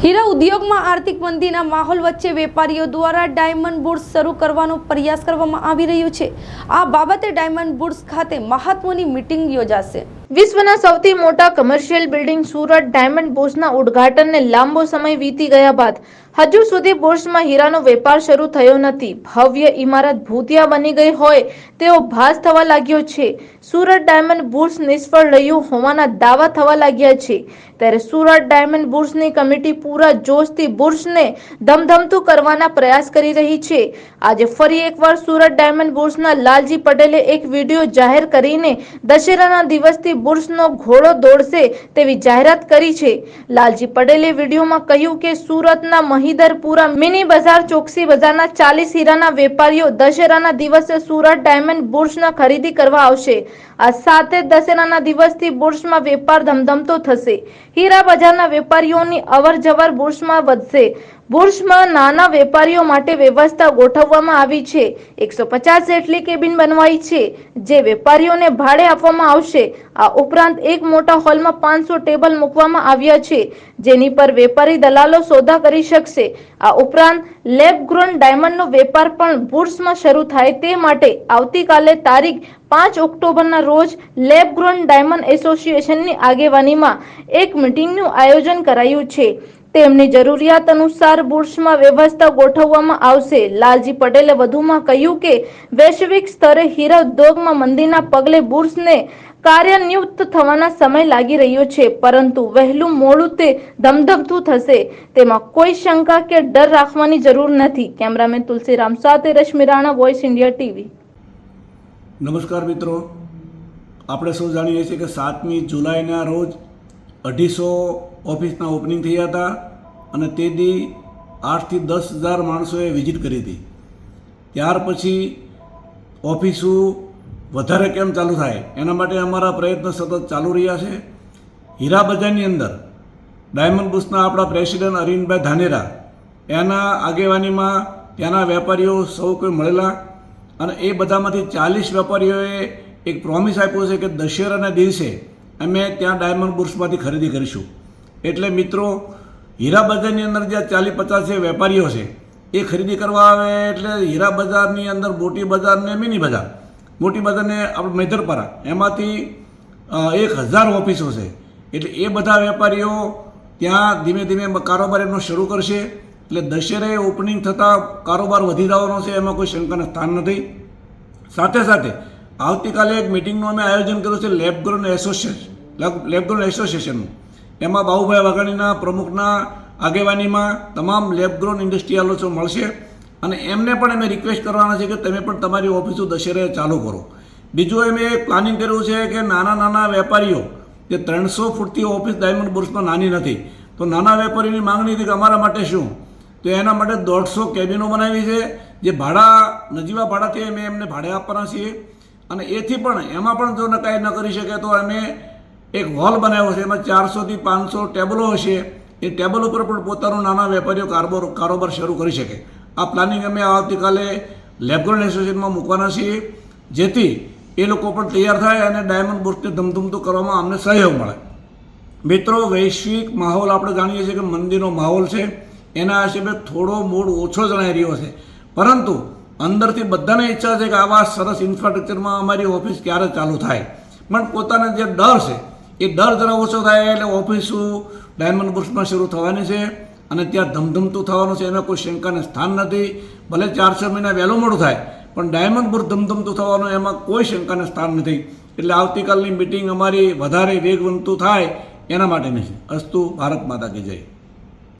હીરા ઉદ્યોગમાં આર્થિક મંદીના માહોલ વચ્ચે વેપારીઓ દ્વારા ડાયમંડ બુડ્સ શરૂ કરવાનો પ્રયાસ કરવામાં આવી રહ્યો છે. આ બાબતે ડાયમંડ બુડ્સ ખાતે મહત્વની મીટિંગ યોજાશે. વિશ્વના સૌથી મોટા કમર્શિયલ બિલ્ડિંગ સુરત ડાયમંડ બુર્સના ઉદ્ઘાટનને લાંબો સમય વીતી ગયા બાદ હજુ સુધી બુર્સમાં હીરાનો વેપાર શરૂ થયો નથી. ભવ્ય ઇમારત ભૂતિયા બની ગઈ હોય તેવો ભાસ થવા લાગ્યો છે. સુરત ડાયમંડ બુર્સ નિષ્ફળ રહ્યું હોવાના દાવા થવા લાગ્યા છે. ત્યારે સુરત ડાયમંડ બુર્સની કમિટી પૂરા જોશથી બુર્સને ધમધમતું કરવાના પ્રયાસ કરી રહી છે. આજે ફરી એકવાર સુરત ડાયમંડ બુર્સના લાલજી પટેલે એક વીડિયો જાહેર કરીને દશેરાના દિવસથી બુર્સનો ઘોડો દોડશે તેવી જાહેરાત કરી છે. લાલજી પટેલે વિડીયોમાં કહ્યું કે સુરતના મહિદરપુરા મિની બજાર ચોકસી બજારના ચાલીસ હીરાના વેપારીઓ દશેરાના દિવસે સુરત ડાયમંડ બુર્સના ખરીદી કરવા આવશે. આ સાથે દશેરાના દિવસથી બુર્સમાં વેપાર ધમધમતો થશે. હીરા બજારના વેપારીઓની અવર જવર બુર્સમાં વધશે. બુર્સમાં નાના વેપારીઓ માટે વ્યવસ્થા ગોઠવવામાં આવી છે. એકસો પચાસ જેટલી કેબિન બનવાઈ છે. જે વેપારીઓને ભાડે આપવામાં આવશે. આ ઉપરાંત એક મોટા હોલમાં પાંચસો ટેબલ મૂકવામાં આવ્યા છે. જેની પર વેપારી દલાલો સોદા કરી શકશે. આ ઉપરાંત લેબ ગ્રોન ડાયમંડનો વેપાર પણ બુર્સમાં શરૂ થાય તે માટે આવતીકાલે તારીખ પાંચ ઓક્ટોબરના રોજ લેબ ગ્રોન ડાયમંડ એસોસિએશનની આગેવાનીમાં એક મિટિંગનું આયોજન કરાયું છે. તેમની જરૂરિયાત અનુસાર બુર્સમાં વ્યવસ્થા ગોઠવવામાં આવશે. લાલજી પટેલે વધુમાં કહ્યું કે, વૈશ્વિક સ્તરે હીરા ઉદ્યોગમાં મંદીના પગલે બુર્સને કાર્યનિયુક્ત થવાના સમય લાગી રહ્યો છે, પરંતુ વહેલું મોડું તે ધમધમતું થશે. તેમાં કોઈ શંકા કે ડર રાખવાની જરૂર નથી. કેમેરામેન તુલસીરામ સાથે Rashmi Rana voice India TV. નમસ્કાર મિત્રો. આપણે સૌ જાણીએ છીએ કે સાતમી જુલાઈના રોજ અઢીસો ઓફિસના ઓપનિંગ થયા હતા અને તે દી આઠથી દસ હજાર માણસોએ વિઝિટ કરી હતી. ત્યાર પછી ઓફિસો વધારે કેમ ચાલુ થાય એના માટે અમારા પ્રયત્ન સતત ચાલુ રહ્યા છે. હીરા બજારની અંદર ડાયમંડ બુસના આપણા પ્રેસિડેન્ટ અરવિંદભાઈ ધાનેરા, એના આગેવાનીમાં ત્યાંના વેપારીઓ સૌ કોઈ મળેલા અને એ બધામાંથી ચાલીસ વેપારીઓએ એક પ્રોમિસ આપ્યો છે કે દશેરાના દિવસે અમે ત્યાં ડાયમંડ બુર્સમાંથી ખરીદી કરીશું. એટલે મિત્રો, હીરા બજારની અંદર જે ચાલીસ પચાસ વેપારીઓ છે, એ ખરીદી કરવા આવે એટલે હીરા બજારની અંદર મોટી બજાર ને મિની બજાર. મોટી બજારને આપણે મેધરપરા, એમાંથી એક હજાર ઓફિસો છે. એટલે એ બધા વેપારીઓ ત્યાં ધીમે ધીમે કારોબાર એમનો શરૂ કરશે. એટલે દશેરે ઓપનિંગ થતાં કારોબાર વધી જવાનો છે, એમાં કોઈ શંકાના સ્થાન નથી. સાથે સાથે આવતીકાલે એક મિટિંગનું અમે આયોજન કર્યું છે, લેબગ્રોન એસોસિએશન લેબગ્રોન એસોસિએશનનું. એમાં બાહુભાઈ વાઘાણીના પ્રમુખના આગેવાનીમાં તમામ લેબગ્રોન ઇન્ડસ્ટ્રીયાલો મળશે અને એમને પણ અમે રિક્વેસ્ટ કરવાના છે કે તમે પણ તમારી ઓફિસો દશેરે ચાલુ કરો. બીજું અમે એક પ્લાનિંગ કર્યું છે કે નાના નાના વેપારીઓ, જે ત્રણસો ફૂટથી ઓફિસ ડાયમંડ બુર્સમાં નાની નથી, તો નાના વેપારીની માંગણી હતી કે અમારા માટે શું? તો એના માટે દોઢસો કેબિનો બનાવી છે, જે ભાડા, નજીવા ભાડાથી અમે એમને ભાડે આપવાના છીએ. અને એથી પણ એમાં પણ જો નકાઈ ન કરી શકે તો અમે એક હોલ બનાવ્યો છે, એમાં ચારસોથી પાંચસો ટેબલો હશે. એ ટેબલ ઉપર પણ પોતાનો નાના વેપારીઓ કારોબાર કારોબાર શરૂ કરી શકે. આ પ્લાનિંગ અમે આવતીકાલે લેબગ્રોન એસોસિએશનમાં મૂકવાના છીએ, જેથી એ લોકો પણ તૈયાર થાય અને ડાયમંડ બોર્સને ધમધમતું કરવામાં અમને સહયોગ મળે. મિત્રો, વૈશ્વિક માહોલ આપણે જાણીએ છીએ કે મંદિરનો માહોલ છે. એના હિસાબે થોડો મૂડ ઓછો જણાઈ રહ્યો છે. પરંતુ અંદરથી બધાને ઈચ્છા છે કે આવા સરસ ઇન્ફ્રાસ્ટ્રક્ચરમાં અમારી ઓફિસ ક્યારે ચાલુ થાય. પણ પોતાના જે ડર છે એ દર જરા ઓછો થાય એટલે ઓફિસો ડાયમંડ બુર્સમાં શરૂ થવાની છે અને ત્યાં ધમધમતું થવાનું છે એમાં કોઈ શંકાને સ્થાન નથી. ભલે ચાર છ મહિના વહેલું મોડું થાય, પણ ડાયમંડ બુર્સ ધમધમતું થવાનું એમાં કોઈ શંકાને સ્થાન નથી. એટલે આવતીકાલની મિટિંગ અમારી વધારે વેગવંતું થાય એના માટેની છે. અસ્તુ ભારત માતા કે જય.